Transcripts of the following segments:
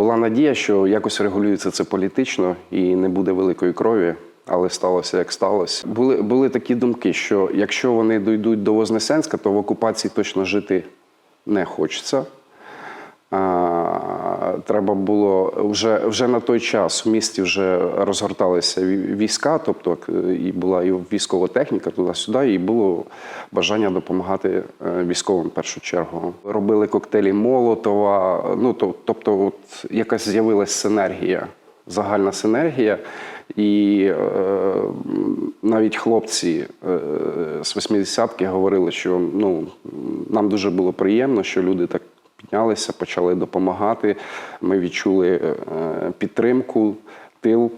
Була надія, що якось регулюється це політично і не буде великої крові, але сталося як сталося. Були, були такі думки, що якщо вони дійдуть до Вознесенська, то в окупації точно жити не хочеться. Треба було вже, вже на той час в місті вже розгорталися війська, тобто е, і була і військова техніка туди-сюди, і було бажання допомагати е, військовим в першу чергу. Робили коктейлі Молотова. Ну то- тобто, от якась з'явилась синергія, загальна синергія. І е, навіть хлопці е, з 80-ки говорили, що ну, нам дуже було приємно, що люди так піднялися, почали допомагати. Ми відчули е, підтримку, тил.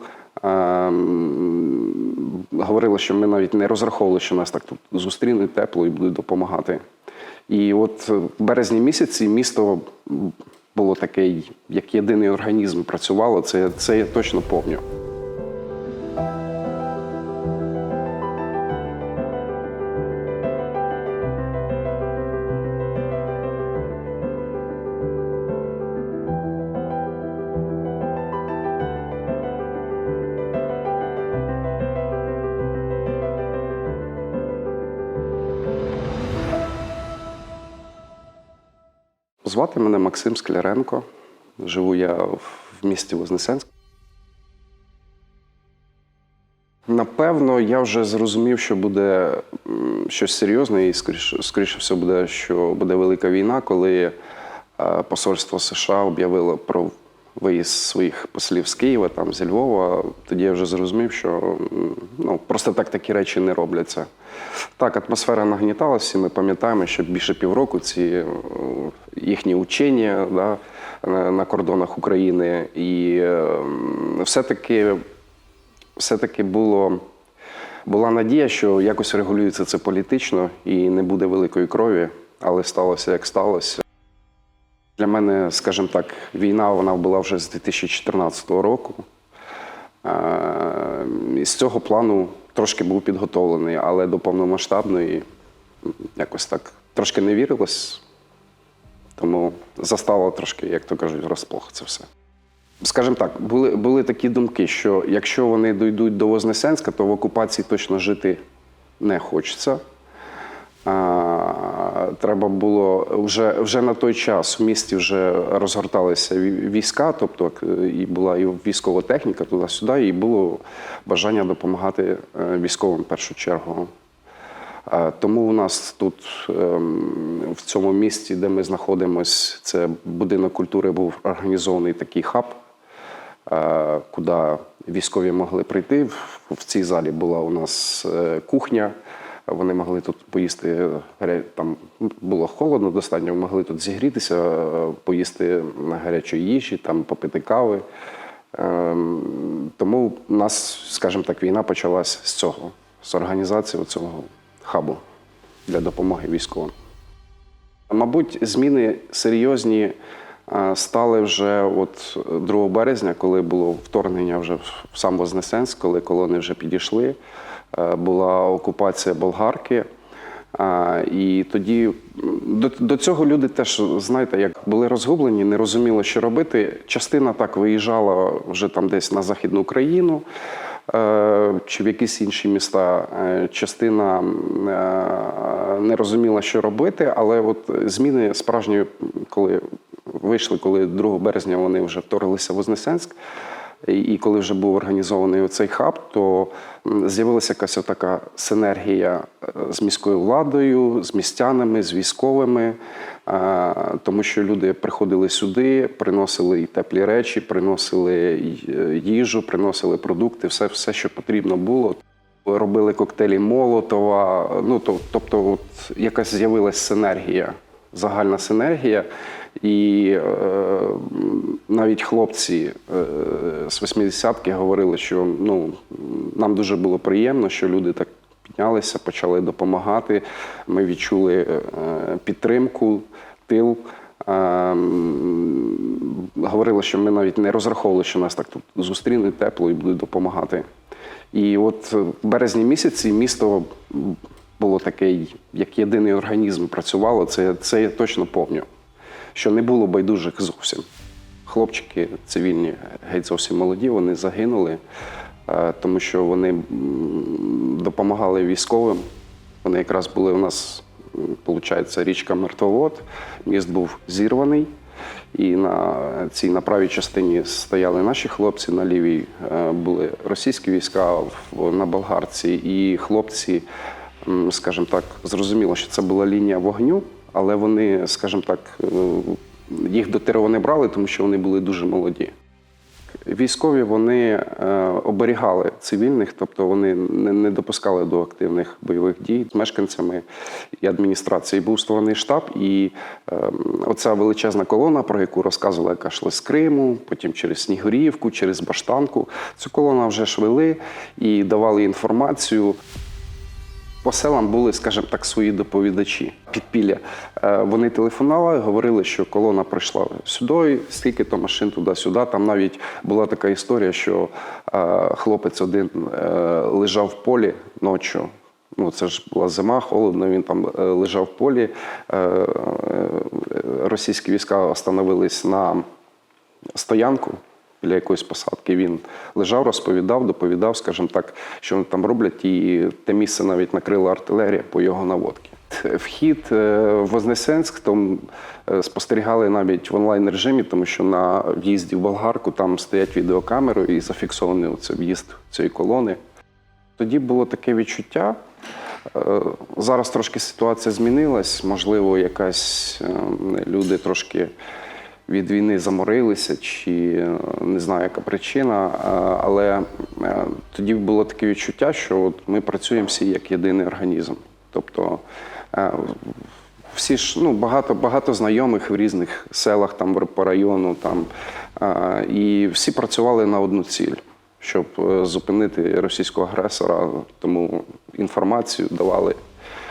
Е, Говорили, що ми навіть не розраховували, що нас так тут зустрінуть тепло і будуть допомагати. І от в березні місяці місто було таке, як єдиний організм працювало. Це, це я точно пам'ятаю. Звати мене Максим Скляренко. Живу я в місті Вознесенськ. Напевно, я вже зрозумів, що буде щось серйозне, і скоріше, скоріше все буде, що буде велика війна, коли е, посольство США об'явило про виїзд своїх послів з Києва, там зі Львова. Тоді я вже зрозумів, що ну, просто так такі речі не робляться. Так, атмосфера нагніталася, ми пам'ятаємо, що більше півроку ці е, їхні учення да, на, на кордонах України. І е, все-таки все-таки було, була надія, що якось регулюється це політично і не буде великої крові, але сталося як сталося. Для мене, скажімо так, війна вона була вже з 2014 року. Е, І з цього плану трошки був підготовлений, але до повномасштабної якось так трошки не вірилось, тому застало трошки, як то кажуть, розплох це все. Скажімо так, були, були такі думки, що якщо вони дійдуть до Вознесенська, то в окупації точно жити не хочеться. Треба було вже, вже на той час в місті вже розгорталися війська, тобто е, і була і військова техніка туди-сюди, і було бажання допомагати е, військовим в першу чергу. Е, Тому у нас тут ем, в цьому місті, де ми знаходимося, це будинок культури, був організований такий хаб, куди військові могли прийти. В- цій залі була у нас кухня. Вони могли тут поїсти там було холодно достатньо, могли тут зігрітися, е, поїсти гарячої їжі, там попити кави. Ем, Тому у нас, скажімо так, війна почалась з цього, з організації цього хабу для допомоги військовим. Мабуть, зміни серйозні е, стали вже от 2 березня, коли було вторгнення вже в сам Вознесенськ, коли колони вже підійшли. Е, Була окупація болгарки. А, І тоді до, до цього люди теж, знаєте, як були розгублені, не розуміли, що робити. Частина так виїжджала вже там десь на Західну Україну е, чи в якісь інші міста. Е, Частина е, не розуміла, що робити, але от зміни справжні, коли вийшли, коли 2 березня вони вже вторглися в Вознесенськ. І коли вже був організований цей хаб, то з'явилася якась така синергія е, з міською владою, з містянами, з військовими, е, тому що люди приходили сюди, приносили і теплі речі, приносили е, їжу, приносили продукти, все, все, що потрібно було. Робили коктейлі Молотова. Ну тобто, от якась з'явилась синергія, загальна синергія. І е, навіть хлопці е, з 80-ки говорили, що ну, нам дуже було приємно, що люди так піднялися, почали допомагати. Ми відчули е, підтримку, тил. Е, Говорили, що ми навіть не розраховували, що нас так тут зустрінуть тепло і будуть допомагати. І от в березні місяці місто було таке, як єдиний організм працювало. Це, це я точно пам'ятаю, що не було байдужих зовсім. хлопчики цивільні, геть зовсім молоді, вони загинули, е, тому що вони допомагали військовим. Вони якраз були у нас, виходить, річка Мертвовод, міст був зірваний. І на цій на правій частині стояли наші хлопці, на лівій е, були російські війська на болгарці. І хлопці, скажімо так, зрозуміло, що це була лінія вогню, але вони, скажімо так, е, їх до тиру не брали, тому що вони були дуже молоді. Військові вони е, оберігали цивільних, тобто вони не, допускали до активних бойових дій з мешканцями і адміністрації. Був створений штаб, і е, оця величезна колона, про яку розказувала, яка йшла з Криму, потім через Снігурівку, через Баштанку. Цю колону вже ж вели і давали інформацію. По селам були, скажімо так, свої доповідачі підпілля. Е, Вони телефонували, говорили, що колона прийшла сюди, скільки то машин туди-сюди. Там навіть була така історія, що е, хлопець один е, лежав в полі ночі. Ну, це ж була зима, холодно. Він там лежав в полі. Російські війська остановились на стоянку біля якоїсь посадки. Він лежав, розповідав, доповідав, скажімо так, що вони там роблять, і те місце навіть накрила артилерія по його наводці. Вхід е, в Вознесенськ там е, спостерігали навіть в онлайн режимі, тому що на в'їзді в Болгарку там стоять відеокамери і зафіксований оце в'їзд цієї колони. Тоді було таке відчуття. е, Зараз трошки ситуація змінилась. Можливо, якась люди трошки від війни заморилися, чи е, не знаю, яка причина. е, Але е, тоді було таке відчуття, що от ми працюємо всі як єдиний організм. Тобто всі ж ну багато багато знайомих в різних селах, там по району, там і всі працювали на одну ціль, щоб зупинити російського агресора. Тому інформацію давали,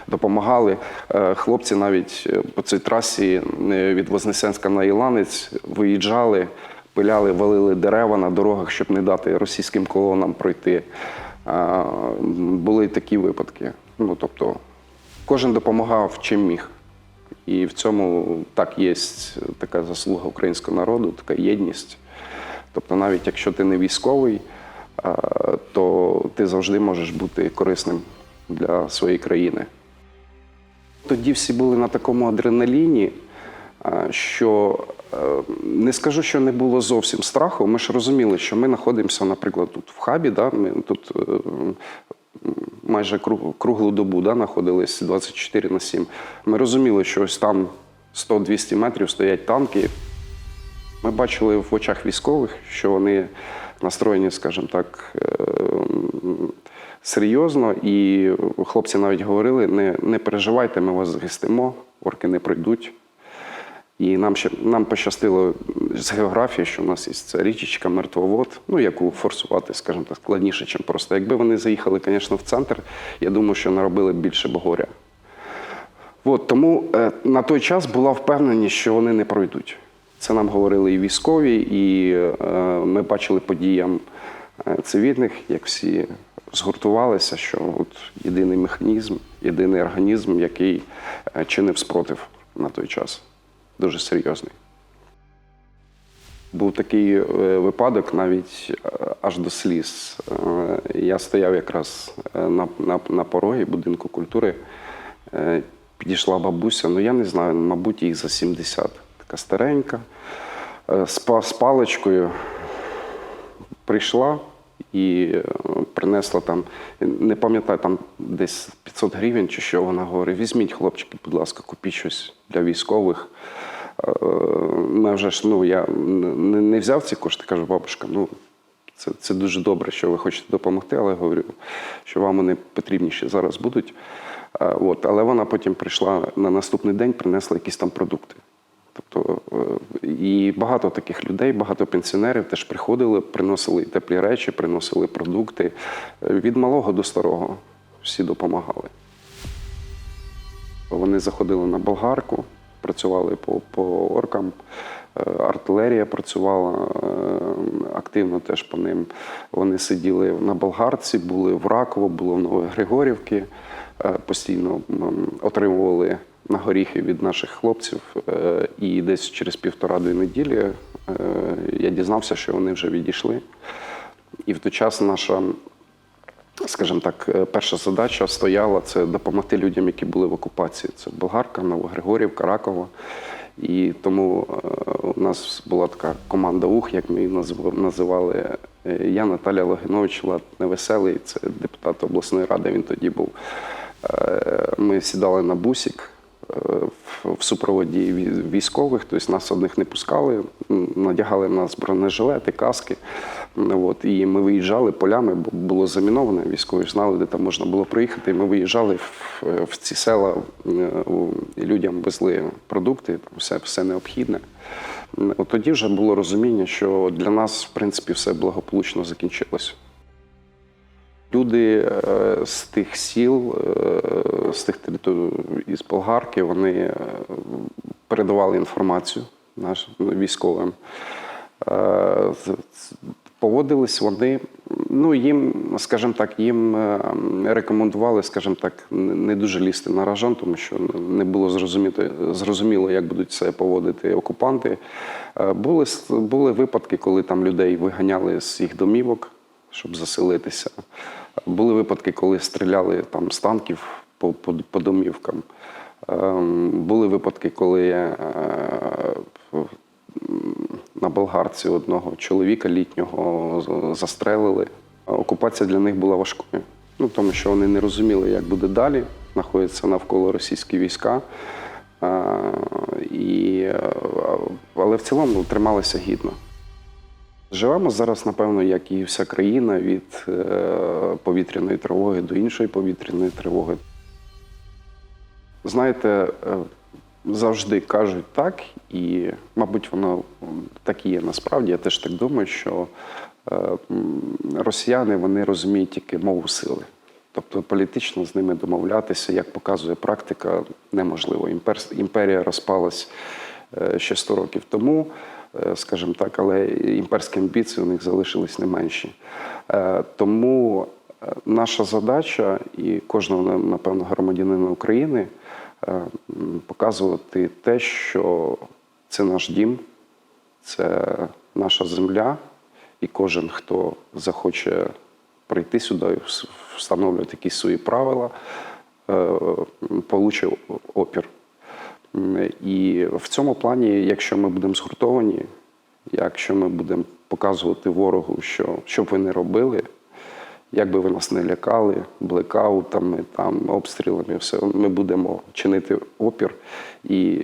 допомагали. Е, Хлопці навіть е, по цій трасі е, від Вознесенська на Іланець виїжджали, пиляли, валили дерева на дорогах, щоб не дати російським колонам пройти. Були такі випадки. Ну тобто, кожен допомагав чим міг. І в цьому так є така заслуга українського народу, така єдність. Тобто, навіть якщо ти не військовий, то ти завжди можеш бути корисним для своєї країни. Тоді всі були на такому адреналіні, е, що е, не скажу, що не було зовсім страху. Ми ж розуміли, що ми знаходимося, наприклад, тут в хабі, да? ми тут е, майже круглу добу да, знаходились 24 на 7. Ми розуміли, що ось там 100-200 метрів стоять танки. Ми бачили в очах військових, що вони настроєні, скажімо так, серйозно. І хлопці навіть говорили: не, не переживайте, ми вас захистимо, орки не пройдуть. І нам ще нам пощастило з географії, що в нас є ця річечка, мертвовод, ну яку форсувати, скажімо так, складніше, ніж просто. Якби вони заїхали, звісно, в центр, я думаю, що наробили б більше б горя. От, тому е, на той час була впевненість, що вони не пройдуть. Це нам говорили і військові, і е, ми бачили подіям е, цивільних, як всі згуртувалися, що от єдиний механізм, єдиний організм, який е, чинив спротив на той час. Дуже серйозний. Був такий е, випадок навіть е, аж до сліз. Я стояв якраз на, на, на порогі будинку культури. Підійшла бабуся, ну я не знаю, мабуть, їй за 70. Така старенька, з, з паличкою прийшла і е, принесла там, не пам'ятаю, там десь 500 гривень чи що. Вона говорить: візьміть, хлопчики, будь ласка, купіть щось для військових. Е, Ми вже ж, ну, я не, не взяв ці кошти, кажу, бабушка, ну. Це, це дуже добре, що ви хочете допомогти, але говорю, що вам вони потрібніші зараз будуть. А, От, але вона потім прийшла на наступний день, принесла якісь там продукти. Е, і багато таких людей, багато пенсіонерів теж приходили, приносили теплі речі, приносили продукти. Е, Від малого до старого всі допомагали. Вони заходили на болгарку, працювали по, по оркам, е, артилерія працювала активно теж по ним. Вони сиділи на болгарці, були в Раково, було в Новогригорівці, е, постійно отримували на горіхи від наших хлопців. е, І десь через півтора-дві неділі е, я дізнався, що вони вже відійшли. І в той час наша, скажімо так, е, перша задача стояла це допомогти людям, які були в окупації. Це Болгарка, Новогригорівка, Ракова. І тому у нас була така команда УХ, як ми її називали. Я, Наталя Логинович, Влад Невеселий, це депутат обласної ради, він тоді був. Ми сідали на бусик е, в- супроводі військових, тобто нас одних не пускали, надягали на нас бронежилети, каски. От, і ми виїжджали полями, бо було заміновано, військові знали, де там можна було проїхати. І ми виїжджали в, в ці села, і людям везли продукти, все, все необхідне. От тоді вже було розуміння, що для нас, в принципі, все благополучно закінчилося. Люди е, з тих сіл, е, з тих територій із Болгарки, вони е, передавали інформацію нашим військовим. Поводились вони, ну їм, скажімо так, їм рекомендували, скажімо так, не дуже лізти на рожон, тому що не було зрозуміти, зрозуміло, як будуть себе поводити окупанти. Були, були випадки, коли там людей виганяли з їх домівок, щоб заселитися. Були випадки, коли стріляли там з танків по, по, по домівкам. Ем, Були випадки, коли е, на болгарці одного чоловіка літнього застрелили. Окупація для них була важкою, ну тому що вони не розуміли, як буде далі. Знаходяться навколо російські війська. Е, І, е, але в цілому трималися гідно. Живемо зараз, напевно, як і вся країна, від е, повітряної тривоги до іншої повітряної тривоги. Знаєте, е, завжди кажуть так, і, мабуть, воно так і є насправді. Я теж так думаю, що е, росіяни вони розуміють тільки мову сили. Тобто політично з ними домовлятися, як показує практика, неможливо. Імпер- Імперія розпалась ще 100 років тому, скажімо так, але імперські амбіції у них залишились не менші. Е, Тому е, наша задача і кожного, напевно, громадянина України е, показувати те, що це наш дім, це наша земля, і кожен, хто захоче прийти сюди встановлювати якісь свої правила, е, получить опір. І в цьому плані, якщо ми будемо згуртовані, якщо ми будемо показувати ворогу, що що б ви не робили, як би ви нас не лякали, блекаутами, там, обстрілами, все, ми будемо чинити опір, і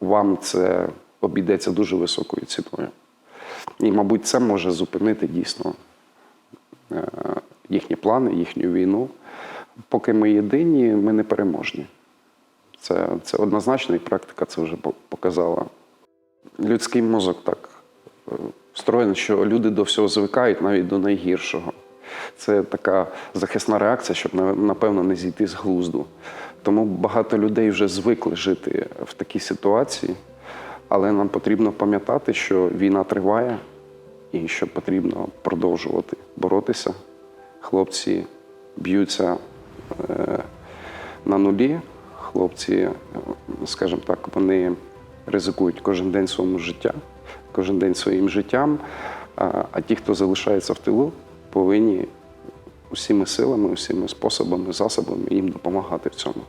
вам це обійдеться дуже високою ціною. І, мабуть, це може зупинити дійсно е, їхні плани, їхню війну. Поки ми єдині, ми не переможні. Це, це однозначно, і практика це вже показала. Людський мозок так е, встроєний, що люди до всього звикають, навіть до найгіршого. Це така захисна реакція, щоб напевно не зійти з глузду. Тому багато людей вже звикли жити в такій ситуації, але нам потрібно пам'ятати, що війна триває і що потрібно продовжувати боротися. Хлопці б'ються е, на нулі. Хлопці, е, скажімо так, вони ризикують кожен день своєму життя, кожен день своїм життям. А, а ті, хто залишається в тилу, повинні усіми силами, усіми способами, засобами їм допомагати в цьому.